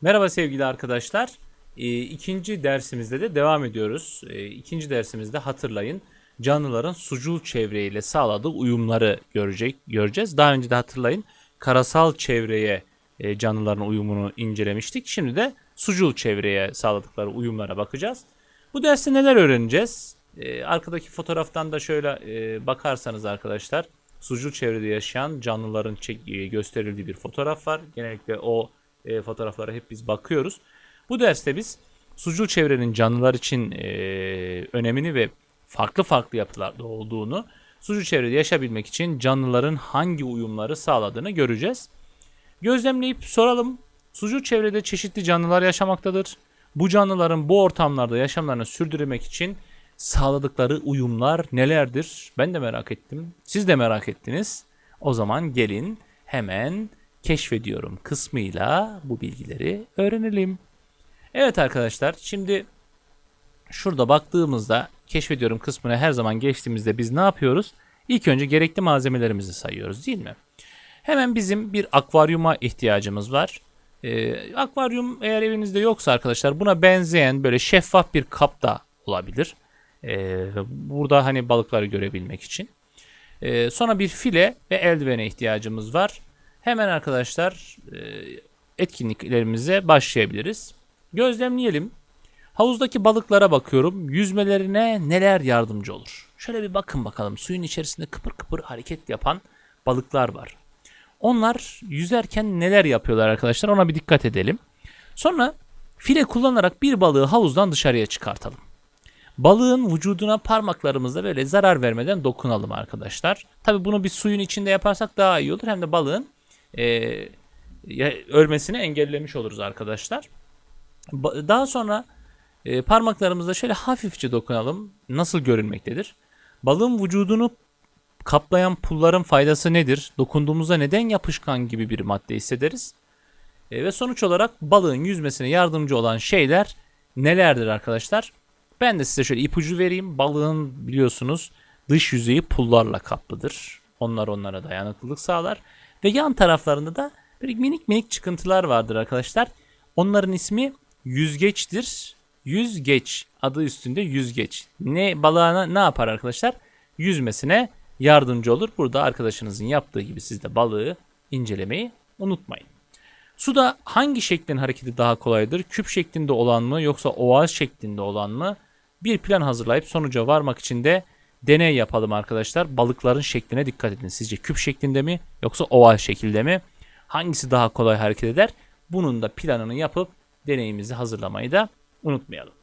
Merhaba sevgili arkadaşlar. Ee, ikinci dersimizde de devam ediyoruz. Ee, ikinci dersimizde hatırlayın canlıların sucul çevreyle sağladığı uyumları görecek göreceğiz. Daha önce de hatırlayın karasal çevreye e, canlıların uyumunu incelemiştik. Şimdi de sucul çevreye sağladıkları uyumlara bakacağız. Bu derste neler öğreneceğiz? Ee, arkadaki fotoğraftan da şöyle e, bakarsanız arkadaşlar sucul çevrede yaşayan canlıların e, gösterildiği bir fotoğraf var. Genellikle o e, fotoğraflara hep biz bakıyoruz. Bu derste biz sucul çevrenin canlılar için e, önemini ve farklı farklı yapılarda olduğunu, sucul çevrede yaşayabilmek için canlıların hangi uyumları sağladığını göreceğiz. Gözlemleyip soralım. Sucul çevrede çeşitli canlılar yaşamaktadır. Bu canlıların bu ortamlarda yaşamlarını sürdürmek için sağladıkları uyumlar nelerdir? Ben de merak ettim. Siz de merak ettiniz. O zaman gelin hemen keşfediyorum kısmıyla bu bilgileri öğrenelim. Evet arkadaşlar şimdi şurada baktığımızda keşfediyorum kısmına her zaman geçtiğimizde biz ne yapıyoruz? İlk önce gerekli malzemelerimizi sayıyoruz değil mi? Hemen bizim bir akvaryuma ihtiyacımız var. Ee, akvaryum eğer evinizde yoksa arkadaşlar buna benzeyen böyle şeffaf bir kap da olabilir. Ee, burada hani balıkları görebilmek için. Ee, sonra bir file ve eldivene ihtiyacımız var. Hemen arkadaşlar e, etkinliklerimize başlayabiliriz. Gözlemleyelim. Havuzdaki balıklara bakıyorum. Yüzmelerine neler yardımcı olur? Şöyle bir bakın bakalım. Suyun içerisinde kıpır kıpır hareket yapan balıklar var. Onlar yüzerken neler yapıyorlar arkadaşlar? Ona bir dikkat edelim. Sonra file kullanarak bir balığı havuzdan dışarıya çıkartalım. Balığın vücuduna parmaklarımızla böyle zarar vermeden dokunalım arkadaşlar. Tabi bunu bir suyun içinde yaparsak daha iyi olur. Hem de balığın e, ölmesini engellemiş oluruz arkadaşlar. Daha sonra e, parmaklarımızla şöyle hafifçe dokunalım. Nasıl görünmektedir? Balığın vücudunu kaplayan pulların faydası nedir? Dokunduğumuzda neden yapışkan gibi bir madde hissederiz? E, ve sonuç olarak balığın yüzmesine yardımcı olan şeyler nelerdir arkadaşlar? Ben de size şöyle ipucu vereyim. Balığın biliyorsunuz dış yüzeyi pullarla kaplıdır. Onlar onlara dayanıklılık sağlar. Ve yan taraflarında da böyle minik minik çıkıntılar vardır arkadaşlar. Onların ismi yüzgeçtir. Yüzgeç adı üstünde yüzgeç. Ne balığına ne yapar arkadaşlar? Yüzmesine yardımcı olur. Burada arkadaşınızın yaptığı gibi siz de balığı incelemeyi unutmayın. Suda hangi şeklin hareketi daha kolaydır? Küp şeklinde olan mı yoksa oval şeklinde olan mı? Bir plan hazırlayıp sonuca varmak için de deney yapalım arkadaşlar. Balıkların şekline dikkat edin. Sizce küp şeklinde mi yoksa oval şekilde mi? Hangisi daha kolay hareket eder? Bunun da planını yapıp deneyimizi hazırlamayı da unutmayalım.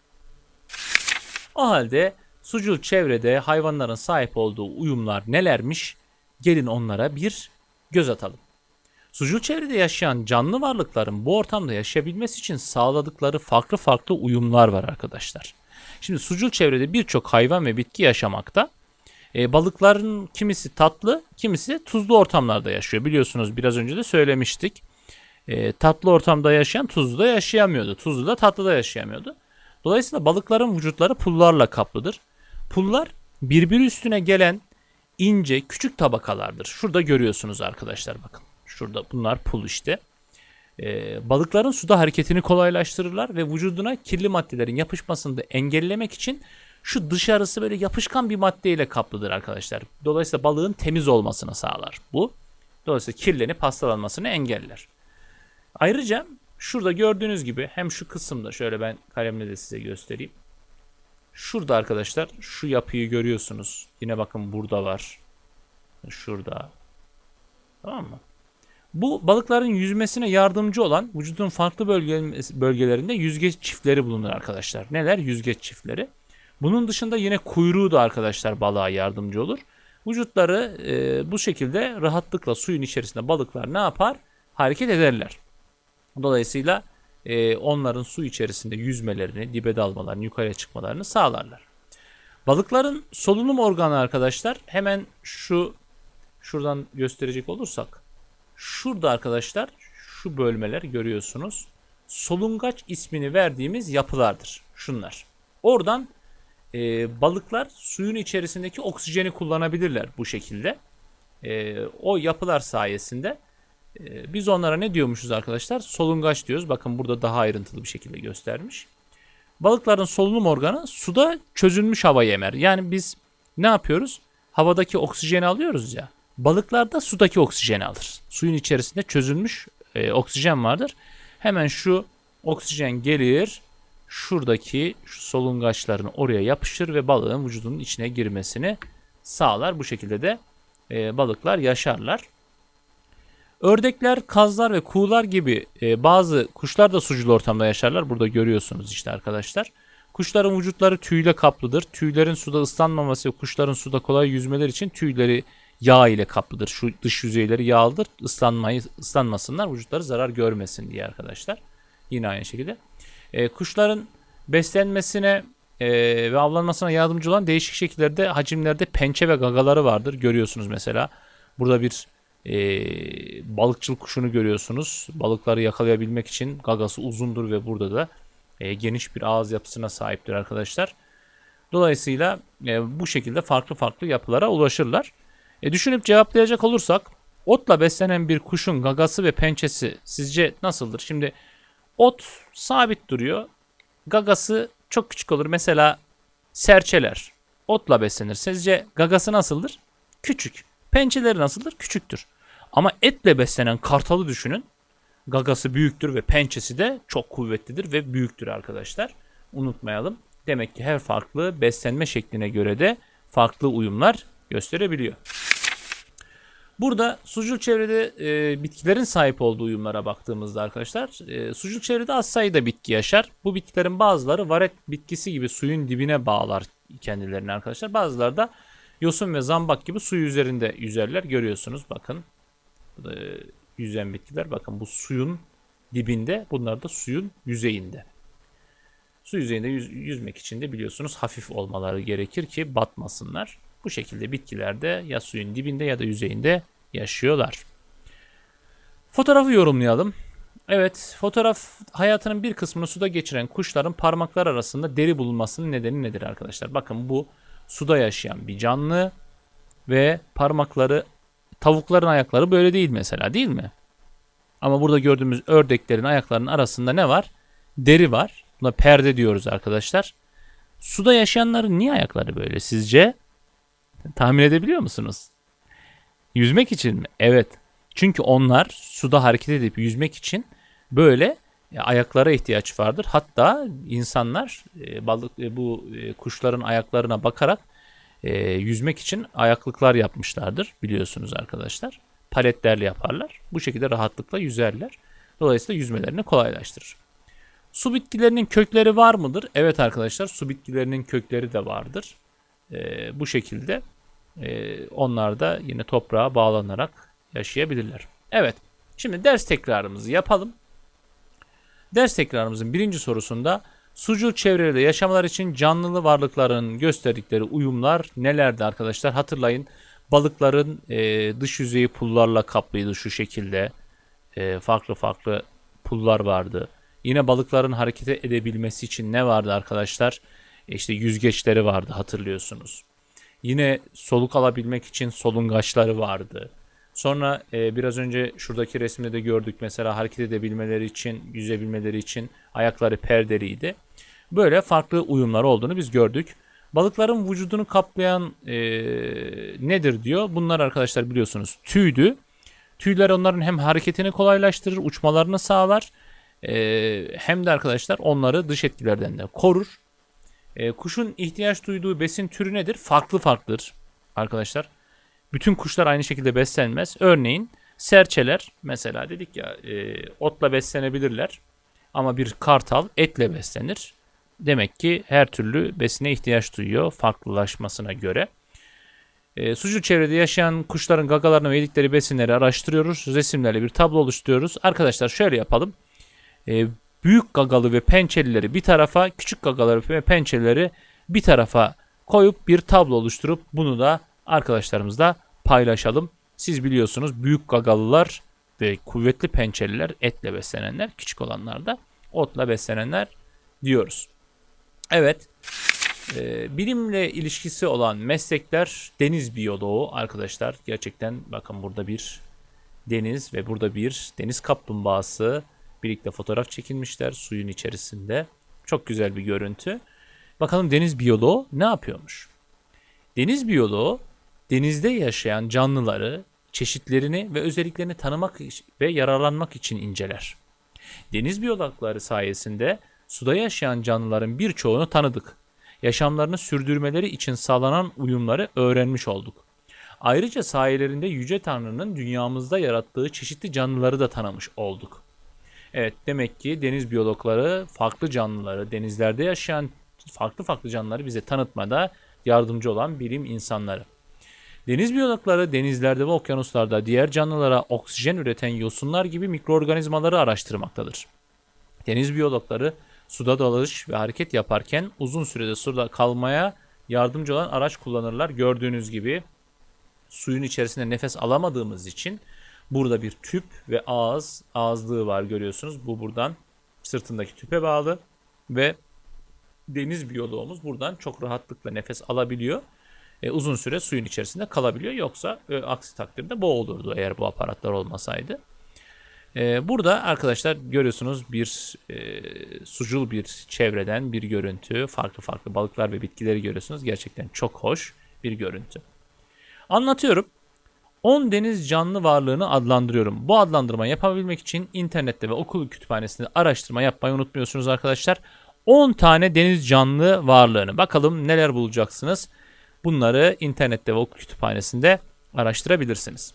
O halde sucul çevrede hayvanların sahip olduğu uyumlar nelermiş? Gelin onlara bir göz atalım. Sucul çevrede yaşayan canlı varlıkların bu ortamda yaşayabilmesi için sağladıkları farklı farklı uyumlar var arkadaşlar. Şimdi sucul çevrede birçok hayvan ve bitki yaşamakta. E, balıkların kimisi tatlı, kimisi tuzlu ortamlarda yaşıyor. Biliyorsunuz biraz önce de söylemiştik. E, tatlı ortamda yaşayan tuzluda yaşayamıyordu. Tuzlu da tatlıda yaşayamıyordu. Dolayısıyla balıkların vücutları pullarla kaplıdır. Pullar birbiri üstüne gelen ince küçük tabakalardır. Şurada görüyorsunuz arkadaşlar bakın. Şurada bunlar pul işte. Ee, balıkların suda hareketini kolaylaştırırlar ve vücuduna kirli maddelerin yapışmasını da engellemek için şu dışarısı böyle yapışkan bir maddeyle kaplıdır arkadaşlar. Dolayısıyla balığın temiz olmasını sağlar bu. Dolayısıyla kirlenip hastalanmasını engeller. Ayrıca şurada gördüğünüz gibi hem şu kısımda şöyle ben kalemle de size göstereyim. Şurada arkadaşlar şu yapıyı görüyorsunuz. Yine bakın burada var. Şurada. Tamam mı? Bu balıkların yüzmesine yardımcı olan vücudun farklı bölge, bölgelerinde yüzgeç çiftleri bulunur arkadaşlar. Neler? Yüzgeç çiftleri. Bunun dışında yine kuyruğu da arkadaşlar balığa yardımcı olur. Vücutları e, bu şekilde rahatlıkla suyun içerisinde balıklar ne yapar? Hareket ederler. Dolayısıyla e, onların su içerisinde yüzmelerini, dibe dalmalarını, yukarıya çıkmalarını sağlarlar. Balıkların solunum organı arkadaşlar hemen şu şuradan gösterecek olursak şurada arkadaşlar şu bölmeler görüyorsunuz. Solungaç ismini verdiğimiz yapılardır. Şunlar. Oradan e, balıklar suyun içerisindeki oksijeni kullanabilirler bu şekilde. E, o yapılar sayesinde Ee, biz onlara ne diyormuşuz arkadaşlar? Solungaç diyoruz. Bakın burada daha ayrıntılı bir şekilde göstermiş. Balıkların solunum organı suda çözülmüş havayı emer. Yani biz ne yapıyoruz? Havadaki oksijeni alıyoruz ya. Balıklar da sudaki oksijeni alır. Suyun içerisinde çözülmüş e, oksijen vardır. Hemen şu oksijen gelir şuradaki şu solungaçların oraya yapışır ve balığın vücudunun içine girmesini sağlar. Bu şekilde de e, balıklar yaşarlar. Ördekler, kazlar ve kuğular gibi e, bazı kuşlar da sucul ortamda yaşarlar. Burada görüyorsunuz işte arkadaşlar. Kuşların vücutları tüyle kaplıdır. Tüylerin suda ıslanmaması ve kuşların suda kolay yüzmeler için tüyleri yağ ile kaplıdır. Şu dış yüzeyleri yağlıdır. Islanmayı ıslanmasınlar, vücutları zarar görmesin diye arkadaşlar. Yine aynı şekilde. E, kuşların beslenmesine e, ve avlanmasına yardımcı olan değişik şekillerde hacimlerde pençe ve gagaları vardır. Görüyorsunuz mesela. Burada bir e, balıkçıl kuşunu görüyorsunuz. Balıkları yakalayabilmek için gagası uzundur ve burada da e, geniş bir ağız yapısına sahiptir arkadaşlar. Dolayısıyla e, bu şekilde farklı farklı yapılara ulaşırlar. E, düşünüp cevaplayacak olursak otla beslenen bir kuşun gagası ve pençesi sizce nasıldır? Şimdi ot sabit duruyor. Gagası çok küçük olur. Mesela serçeler otla beslenir. Sizce gagası nasıldır? Küçük. Pençeleri nasıldır? Küçüktür. Ama etle beslenen kartalı düşünün. Gagası büyüktür ve pençesi de çok kuvvetlidir ve büyüktür arkadaşlar. Unutmayalım. Demek ki her farklı beslenme şekline göre de farklı uyumlar gösterebiliyor. Burada sucul çevrede e, bitkilerin sahip olduğu uyumlara baktığımızda arkadaşlar e, sucul çevrede az sayıda bitki yaşar. Bu bitkilerin bazıları varet bitkisi gibi suyun dibine bağlar kendilerini arkadaşlar. Bazıları da yosun ve zambak gibi su üzerinde yüzerler. Görüyorsunuz bakın e, yüzen bitkiler bakın bu suyun dibinde bunlar da suyun yüzeyinde. Su yüzeyinde yüz, yüzmek için de biliyorsunuz hafif olmaları gerekir ki batmasınlar. Bu şekilde bitkiler de ya suyun dibinde ya da yüzeyinde yaşıyorlar. Fotoğrafı yorumlayalım. Evet, fotoğraf hayatının bir kısmını suda geçiren kuşların parmaklar arasında deri bulunmasının nedeni nedir arkadaşlar? Bakın bu suda yaşayan bir canlı ve parmakları tavukların ayakları böyle değil mesela değil mi? Ama burada gördüğümüz ördeklerin ayaklarının arasında ne var? Deri var. Buna perde diyoruz arkadaşlar. Suda yaşayanların niye ayakları böyle sizce? Tahmin edebiliyor musunuz? Yüzmek için mi? Evet. Çünkü onlar suda hareket edip yüzmek için böyle e, ayaklara ihtiyaç vardır. Hatta insanlar e, balık e, bu kuşların ayaklarına bakarak yüzmek için ayaklıklar yapmışlardır biliyorsunuz arkadaşlar. Paletlerle yaparlar. Bu şekilde rahatlıkla yüzerler. Dolayısıyla yüzmelerini kolaylaştırır. Su bitkilerinin kökleri var mıdır? Evet arkadaşlar su bitkilerinin kökleri de vardır. bu şekilde onlar da yine toprağa bağlanarak yaşayabilirler. Evet. Şimdi ders tekrarımızı yapalım. Ders tekrarımızın birinci sorusunda sucul çevrede yaşamalar için canlılı varlıkların gösterdikleri uyumlar nelerdi arkadaşlar? Hatırlayın balıkların e, dış yüzeyi pullarla kaplıydı şu şekilde. E, farklı farklı pullar vardı. Yine balıkların hareket edebilmesi için ne vardı arkadaşlar? E, işte yüzgeçleri vardı hatırlıyorsunuz. Yine soluk alabilmek için solungaçları vardı. Sonra e, biraz önce şuradaki resimde de gördük mesela hareket edebilmeleri için, yüzebilmeleri için ayakları perdeliydi. Böyle farklı uyumlar olduğunu biz gördük. Balıkların vücudunu kaplayan e, nedir diyor. Bunlar arkadaşlar biliyorsunuz tüydü. Tüyler onların hem hareketini kolaylaştırır, uçmalarını sağlar. E, hem de arkadaşlar onları dış etkilerden de korur. E, kuşun ihtiyaç duyduğu besin türü nedir? Farklı farklıdır arkadaşlar. Bütün kuşlar aynı şekilde beslenmez. Örneğin serçeler mesela dedik ya e, otla beslenebilirler. Ama bir kartal etle beslenir. Demek ki her türlü besine ihtiyaç duyuyor farklılaşmasına göre. E, sucul çevrede yaşayan kuşların gagalarını ve yedikleri besinleri araştırıyoruz. Resimlerle bir tablo oluşturuyoruz. Arkadaşlar şöyle yapalım. E, büyük gagalı ve pençelileri bir tarafa, küçük gagaları ve pençelileri bir tarafa koyup bir tablo oluşturup bunu da arkadaşlarımızla paylaşalım. Siz biliyorsunuz büyük gagalılar ve kuvvetli pençeliler etle beslenenler, küçük olanlar da otla beslenenler diyoruz. Evet, e, bilimle ilişkisi olan meslekler deniz biyoloğu arkadaşlar. Gerçekten bakın burada bir deniz ve burada bir deniz kaplumbağası birlikte fotoğraf çekilmişler suyun içerisinde. Çok güzel bir görüntü. Bakalım deniz biyoloğu ne yapıyormuş? Deniz biyoloğu denizde yaşayan canlıları, çeşitlerini ve özelliklerini tanımak ve yararlanmak için inceler. Deniz biyologları sayesinde suda yaşayan canlıların birçoğunu tanıdık. Yaşamlarını sürdürmeleri için sağlanan uyumları öğrenmiş olduk. Ayrıca sayelerinde Yüce Tanrı'nın dünyamızda yarattığı çeşitli canlıları da tanımış olduk. Evet demek ki deniz biyologları farklı canlıları, denizlerde yaşayan farklı farklı canlıları bize tanıtmada yardımcı olan bilim insanları. Deniz biyologları denizlerde ve okyanuslarda diğer canlılara oksijen üreten yosunlar gibi mikroorganizmaları araştırmaktadır. Deniz biyologları suda dalış ve hareket yaparken uzun sürede suda kalmaya yardımcı olan araç kullanırlar. Gördüğünüz gibi suyun içerisinde nefes alamadığımız için burada bir tüp ve ağız, ağızlığı var görüyorsunuz. Bu buradan sırtındaki tüpe bağlı ve deniz biyoloğumuz buradan çok rahatlıkla nefes alabiliyor. E, uzun süre suyun içerisinde kalabiliyor. Yoksa e, aksi takdirde boğulurdu eğer bu aparatlar olmasaydı. E, burada arkadaşlar görüyorsunuz bir e, sucul bir çevreden bir görüntü. Farklı farklı balıklar ve bitkileri görüyorsunuz. Gerçekten çok hoş bir görüntü. Anlatıyorum. 10 deniz canlı varlığını adlandırıyorum. Bu adlandırma yapabilmek için internette ve okul kütüphanesinde araştırma yapmayı unutmuyorsunuz arkadaşlar. 10 tane deniz canlı varlığını. Bakalım neler bulacaksınız. Bunları internette ve okul kütüphanesinde araştırabilirsiniz.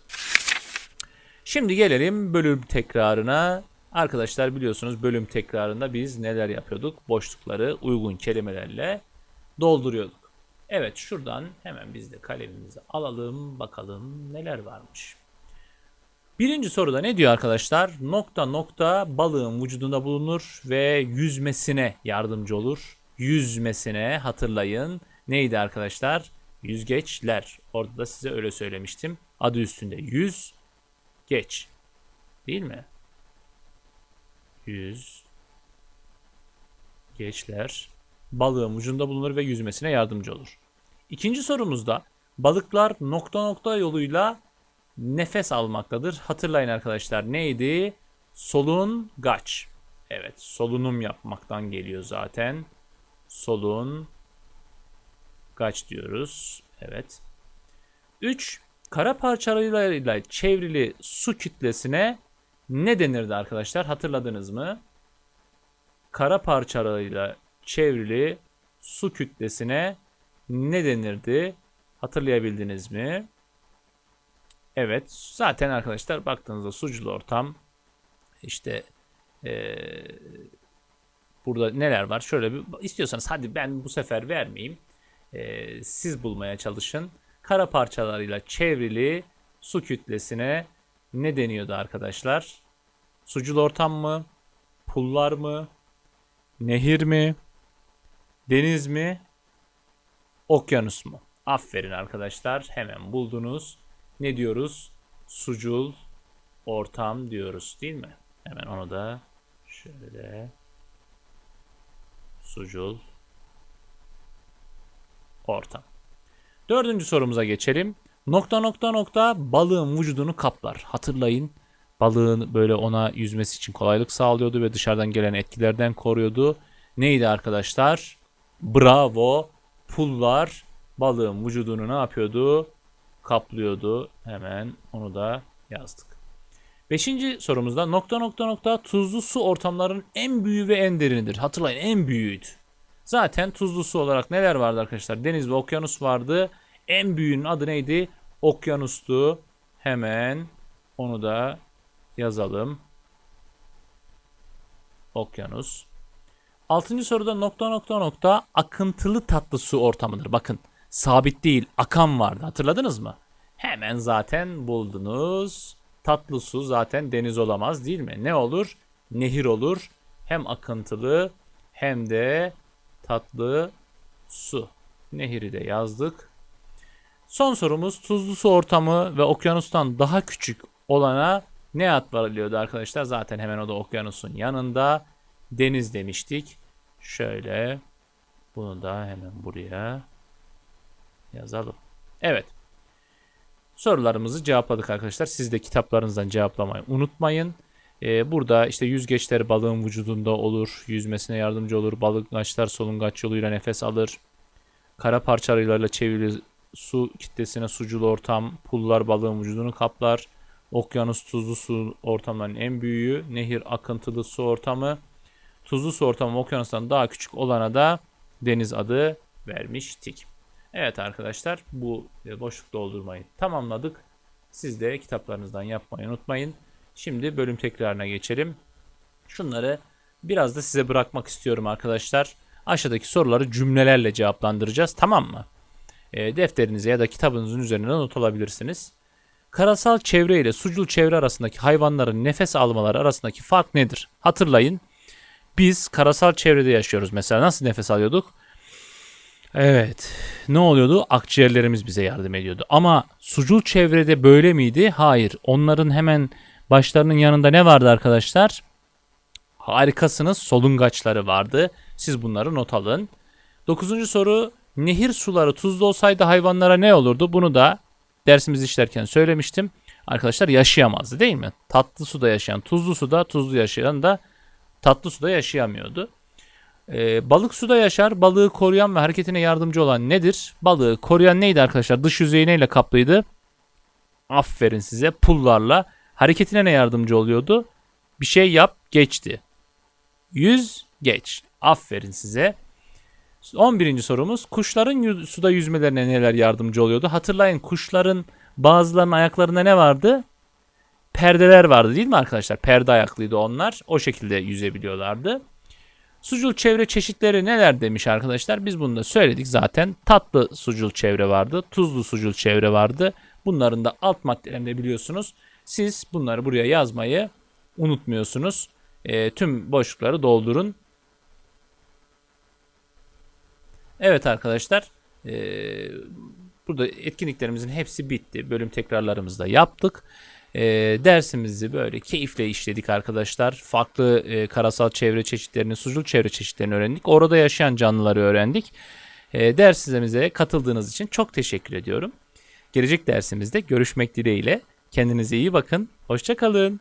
Şimdi gelelim bölüm tekrarına. Arkadaşlar biliyorsunuz bölüm tekrarında biz neler yapıyorduk? Boşlukları uygun kelimelerle dolduruyorduk. Evet şuradan hemen biz de kalemimizi alalım bakalım neler varmış. Birinci soruda ne diyor arkadaşlar? Nokta nokta balığın vücudunda bulunur ve yüzmesine yardımcı olur. Yüzmesine hatırlayın. Neydi arkadaşlar? Yüzgeçler. Orada da size öyle söylemiştim. Adı üstünde yüz geç. Değil mi? Yüz geçler balığın ucunda bulunur ve yüzmesine yardımcı olur. İkinci sorumuzda balıklar nokta nokta yoluyla nefes almaktadır. Hatırlayın arkadaşlar neydi? Solun gaç. Evet solunum yapmaktan geliyor zaten. Solun gaç diyoruz. Evet. 3. Kara parçalarıyla çevrili su kütlesine ne denirdi arkadaşlar? Hatırladınız mı? Kara parçalarıyla çevrili su kütlesine ne denirdi? Hatırlayabildiniz mi? Evet. Zaten arkadaşlar baktığınızda sucul ortam işte ee, burada neler var? Şöyle bir istiyorsanız hadi ben bu sefer vermeyeyim. Ee, siz bulmaya çalışın. Kara parçalarıyla çevrili su kütlesine ne deniyordu arkadaşlar? Sucul ortam mı? Pullar mı? Nehir mi? Deniz mi? Okyanus mu? Aferin arkadaşlar. Hemen buldunuz. Ne diyoruz? Sucul ortam diyoruz değil mi? Hemen onu da şöyle sucul ortam. Dördüncü sorumuza geçelim. Nokta nokta nokta balığın vücudunu kaplar. Hatırlayın balığın böyle ona yüzmesi için kolaylık sağlıyordu ve dışarıdan gelen etkilerden koruyordu. Neydi arkadaşlar? Bravo. Pullar balığın vücudunu ne yapıyordu? Kaplıyordu. Hemen onu da yazdık. Beşinci sorumuzda nokta nokta nokta tuzlu su ortamlarının en büyüğü ve en derinidir. Hatırlayın en büyüğüydü. Zaten tuzlu su olarak neler vardı arkadaşlar? Deniz ve okyanus vardı. En büyüğünün adı neydi? Okyanustu. Hemen onu da yazalım. Okyanus. Altıncı soruda nokta nokta nokta akıntılı tatlı su ortamıdır. Bakın sabit değil akan vardı hatırladınız mı? Hemen zaten buldunuz. Tatlı su zaten deniz olamaz değil mi? Ne olur? Nehir olur. Hem akıntılı hem de tatlı su. Nehiri de yazdık. Son sorumuz tuzlu su ortamı ve okyanustan daha küçük olana ne ad arkadaşlar? Zaten hemen o da okyanusun yanında. Deniz demiştik. Şöyle bunu da hemen buraya yazalım. Evet. sorularımızı cevapladık arkadaşlar. Siz de kitaplarınızdan cevaplamayı unutmayın. Ee, burada işte yüzgeçler balığın vücudunda olur. Yüzmesine yardımcı olur. Balıkçılar solungaç yoluyla nefes alır. Kara parçalarıyla çevrili su kitlesine sucul ortam. Pullar balığın vücudunu kaplar. Okyanus tuzlu su ortamlarının en büyüğü. Nehir akıntılı su ortamı. Tuzlu su ortamı okyanustan daha küçük olana da deniz adı vermiştik. Evet arkadaşlar bu e, boşluk doldurmayı tamamladık. Siz de kitaplarınızdan yapmayı unutmayın. Şimdi bölüm tekrarına geçelim. Şunları biraz da size bırakmak istiyorum arkadaşlar. Aşağıdaki soruları cümlelerle cevaplandıracağız tamam mı? E, defterinize ya da kitabınızın üzerine not alabilirsiniz. Karasal çevre ile sucul çevre arasındaki hayvanların nefes almaları arasındaki fark nedir? Hatırlayın. Biz karasal çevrede yaşıyoruz mesela. Nasıl nefes alıyorduk? Evet. Ne oluyordu? Akciğerlerimiz bize yardım ediyordu. Ama sucul çevrede böyle miydi? Hayır. Onların hemen başlarının yanında ne vardı arkadaşlar? Harikasınız. Solungaçları vardı. Siz bunları not alın. Dokuzuncu soru. Nehir suları tuzlu olsaydı hayvanlara ne olurdu? Bunu da dersimizi işlerken söylemiştim. Arkadaşlar yaşayamazdı değil mi? Tatlı suda yaşayan, tuzlu suda, tuzlu yaşayan da tatlı suda yaşayamıyordu. Ee, balık suda yaşar. Balığı koruyan ve hareketine yardımcı olan nedir? Balığı koruyan neydi arkadaşlar? Dış yüzeyi neyle kaplıydı? Aferin size. Pullarla. Hareketine ne yardımcı oluyordu? Bir şey yap, geçti. Yüz, geç. Aferin size. 11. sorumuz. Kuşların suda yüzmelerine neler yardımcı oluyordu? Hatırlayın kuşların bazılarının ayaklarında ne vardı? Perdeler vardı değil mi arkadaşlar? Perde ayaklıydı onlar. O şekilde yüzebiliyorlardı. Sucul çevre çeşitleri neler demiş arkadaşlar? Biz bunu da söyledik zaten. Tatlı sucul çevre vardı. Tuzlu sucul çevre vardı. Bunların da alt maddelerini biliyorsunuz. Siz bunları buraya yazmayı unutmuyorsunuz. E, tüm boşlukları doldurun. Evet arkadaşlar. e, burada etkinliklerimizin hepsi bitti. Bölüm tekrarlarımızı da yaptık. E, dersimizi böyle keyifle işledik arkadaşlar. Farklı e, karasal çevre çeşitlerini, sucul çevre çeşitlerini öğrendik. Orada yaşayan canlıları öğrendik. E, dersimize katıldığınız için çok teşekkür ediyorum. Gelecek dersimizde görüşmek dileğiyle. Kendinize iyi bakın. Hoşçakalın.